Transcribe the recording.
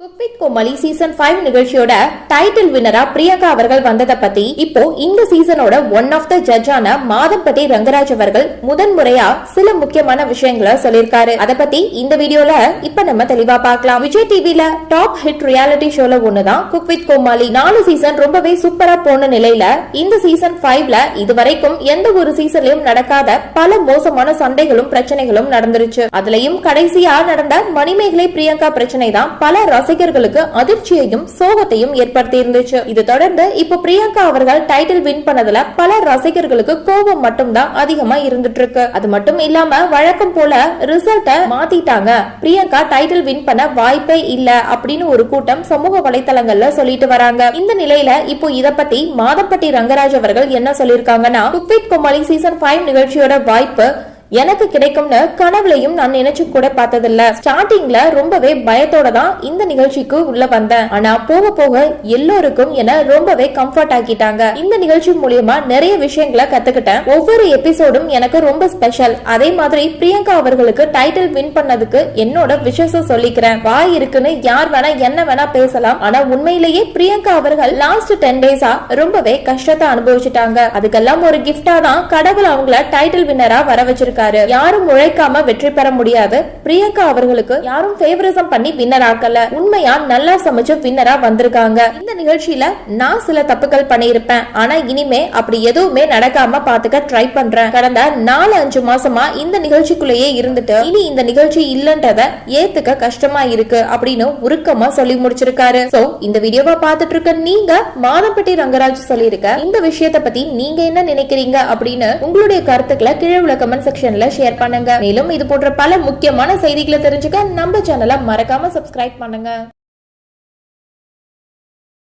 Cook with Comali season five நிகழ்ச்சியோட title வின்னரா பிரியங்கா அவர்கள் வந்ததை பத்தி இப்போ இந்த சீசனோட ஒன் ஆஃப் த ஜட்ஜான மாதம்பட்டி ரங்கராஜ் அவர்கள் முதன் முறையா சில முக்கியமான விஷயங்களை சொல்லியிருக்காரு. அத பத்தி இந்த வீடியோல இப்ப நம்ம தெளிவா பார்க்கலாம். விஜய் டிவில டாப் ஹிட் ரியாலிட்டி ஷோல ஒண்ணுதான். குக்வித் கோமாளி நாலு சீசன் ரொம்பவே சூப்பரா போன நிலையில இந்த சீசன் ஃபைவ்ல இதுவரைக்கும் எந்த ஒரு சீசன்லயும் நடக்காத பல மோசமான சண்டைகளும் பிரச்சனைகளும் நடந்துருச்சு. அதுலயும் கடைசியா நடந்த மணிமேகலை பிரியங்கா பிரச்சனை தான் பல ரசிகர்களுக்கு அதிர்ச்சியையும் சோகத்தையும் ஏற்படுத்தி இருந்துச்சு இது தொடர்ந்து இப்போ பிரியங்கா அவர்கள் டைட்டில் வின் பண்ணதுல பல ரசிகர்களுக்கு கோபம் மட்டும்தான் அதிகமா இருந்துட்டு இருக்கு அது மட்டும் இல்லாம வழக்கம் போல ரிசல்ட்ட மாத்திட்டாங்க. பிரியங்கா டைட்டில் வின் பண்ண வாய்ப்பே இல்ல அப்படின்னு ஒரு கூட்டம் சமூக வலைத்தளங்கள்ல சொல்லிட்டு வராங்க. இந்த நிலையில இப்போ இத பத்தி மாதப்பட்டி ரங்கராஜ் அவர்கள் என்ன சொல்லிருக்காங்கன்னா cook with Comali season five நிகழ்ச்சியோட வாய்ப்பு எனக்கு கிடைக்கும்னு கனவுலையும் நான் நினைச்சு கூட பார்த்ததில்ல. ஸ்டார்டிங்ல ரொம்பவே பயத்தோட தான் இந்த நிகழ்ச்சிக்கு உள்ள வந்தேன். ஆனா போக போக எல்லோருக்கும் என ரொம்பவே கம்ஃபர்ட் ஆக்கிட்டாங்க. இந்த நிகழ்ச்சி மூலியமா நிறைய விஷயங்களை கத்துக்கிட்டேன். ஒவ்வொரு எபிசோடும் எனக்கு ரொம்ப ஸ்பெஷல் அதே மாதிரி பிரியங்கா அவர்களுக்கு டைட்டில் வின் பண்ணதுக்கு என்னோட விஷயம் சொல்லிக்கிறேன். வாய் இருக்குன்னு யார் வேணா என்ன வேணா பேசலாம். ஆனா உண்மையிலேயே பிரியங்கா அவர்கள் லாஸ்ட் டென் டேஸா ரொம்பவே கஷ்டத்தை அனுபவிச்சுட்டாங்க. அதுக்கெல்லாம் ஒரு கிஃப்டா தான் கடவுள் அவங்கள டைட்டில் வின்னரா வர வச்சிருக்காரு யாரும் உழைக்காம வெற்றி பெற முடியாது பிரியங்கா அவர்களுக்கு யாரும் ஃபேவரிசம் பண்ணி வின்னர் ஆக்கல. உண்மையா நல்லா சமைச்சு வின்னரா வந்திருக்காங்க. இந்த நிகழ்ச்சியில நான் சில தப்புகள் பண்ணியிருப்பேன். ஆனா இனிமே அப்படி எதுவுமே நடக்காம பாத்துக்க ட்ரை பண்றேன். கடந்த நாலு அஞ்சு மாசமா இந்த நிகழ்ச்சிக்குள்ளேயே இருந்துட்டு இனி இந்த நிகழ்ச்சி இல்லன்றத ஏத்துக்க கஷ்டமா இருக்கு அப்படின்னு உருக்கமா சொல்லி முடிச்சிருக்காரு. சோ இந்த வீடியோவை பார்த்துட்டு இருக்க நீங்க மாதப்பட்டி ரங்கராஜ் சொல்லியிருக்க இந்த விஷயத்தை பத்தி நீங்க என்ன நினைக்கிறீங்க அப்படின்னு உங்களுடைய கருத்துக்களை கீழே உள்ள கமெண்ட் செக்ஷன்ல ஷேர் பண்ணுங்க. மேலும் இது போன்ற பல முக்கியமான செய்திகளை தெரிஞ்சுக்க நம்ம சேனலை மறக்காம சப்ஸ்கிரைப் பண்ணுங்க.